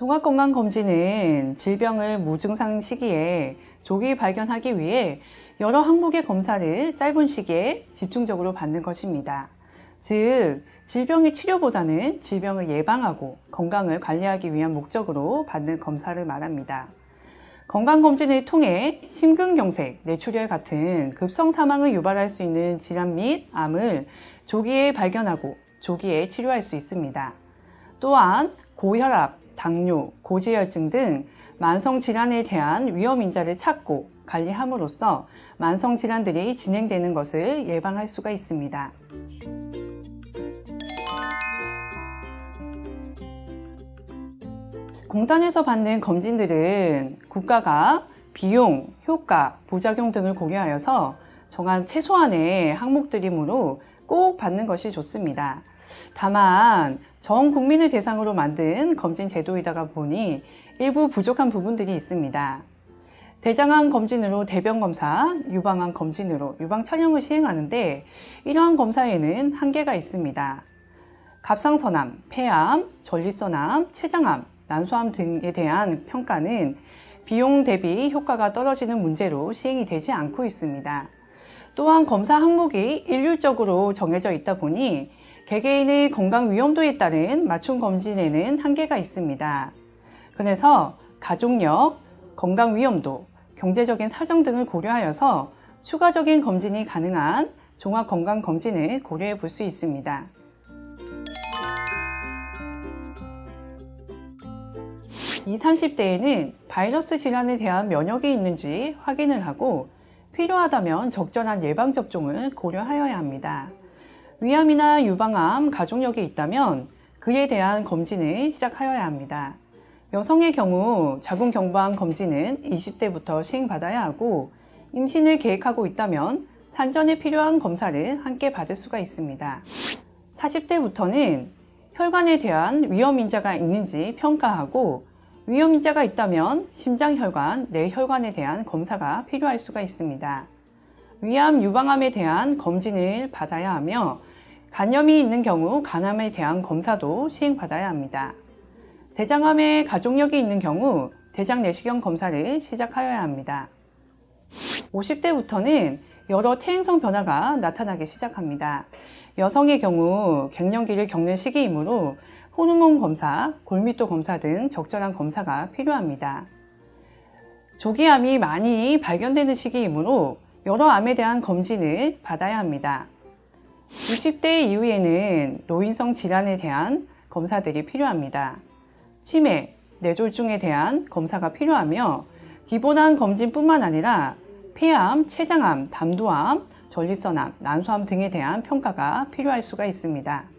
종합건강검진은 질병을 무증상 시기에 조기 발견하기 위해 여러 항목의 검사를 짧은 시기에 집중적으로 받는 것입니다. 즉, 질병의 치료보다는 질병을 예방하고 건강을 관리하기 위한 목적으로 받는 검사를 말합니다. 건강검진을 통해 심근경색, 뇌출혈 같은 급성 사망을 유발할 수 있는 질환 및 암을 조기에 발견하고 조기에 치료할 수 있습니다. 또한 고혈압, 당뇨, 고지혈증 등 만성 질환에 대한 위험 인자를 찾고 관리함으로써 만성 질환들이 진행되는 것을 예방할 수가 있습니다. 공단에서 받는 검진들은 국가가 비용, 효과, 부작용 등을 고려하여서 정한 최소한의 항목들이므로 꼭 받는 것이 좋습니다. 다만 전 국민을 대상으로 만든 검진 제도이다가 보니 일부 부족한 부분들이 있습니다. 대장암 검진으로 대변 검사, 유방암 검진으로 유방 촬영을 시행하는데 이러한 검사에는 한계가 있습니다. 갑상선암, 폐암, 전립선암, 췌장암, 난소암 등에 대한 평가는 비용 대비 효과가 떨어지는 문제로 시행이 되지 않고 있습니다. 또한 검사 항목이 일률적으로 정해져 있다 보니 개개인의 건강 위험도에 따른 맞춤 검진에는 한계가 있습니다. 그래서 가족력, 건강 위험도, 경제적인 사정 등을 고려하여서 추가적인 검진이 가능한 종합 건강 검진을 고려해 볼 수 있습니다. 20, 30대에는 바이러스 질환에 대한 면역이 있는지 확인을 하고 필요하다면 적절한 예방접종을 고려하여야 합니다. 위암이나 유방암, 가족력이 있다면 그에 대한 검진을 시작하여야 합니다. 여성의 경우 자궁경부암 검진은 20대부터 시행받아야 하고 임신을 계획하고 있다면 산전에 필요한 검사를 함께 받을 수가 있습니다. 40대부터는 혈관에 대한 위험 인자가 있는지 평가하고 위험 인자가 있다면 심장혈관, 뇌혈관에 대한 검사가 필요할 수가 있습니다. 위암, 유방암에 대한 검진을 받아야 하며 간염이 있는 경우 간암에 대한 검사도 시행받아야 합니다. 대장암에 가족력이 있는 경우 대장 내시경 검사를 시작하여야 합니다. 50대부터는 여러 퇴행성 변화가 나타나기 시작합니다. 여성의 경우 갱년기를 겪는 시기이므로 호르몬 검사, 골밀도 검사 등 적절한 검사가 필요합니다. 조기암이 많이 발견되는 시기이므로 여러 암에 대한 검진을 받아야 합니다. 60대 이후에는 노인성 질환에 대한 검사들이 필요합니다. 치매, 뇌졸중에 대한 검사가 필요하며 기본암 검진뿐만 아니라 폐암, 췌장암, 담도암, 전립선암, 난소암 등에 대한 평가가 필요할 수가 있습니다.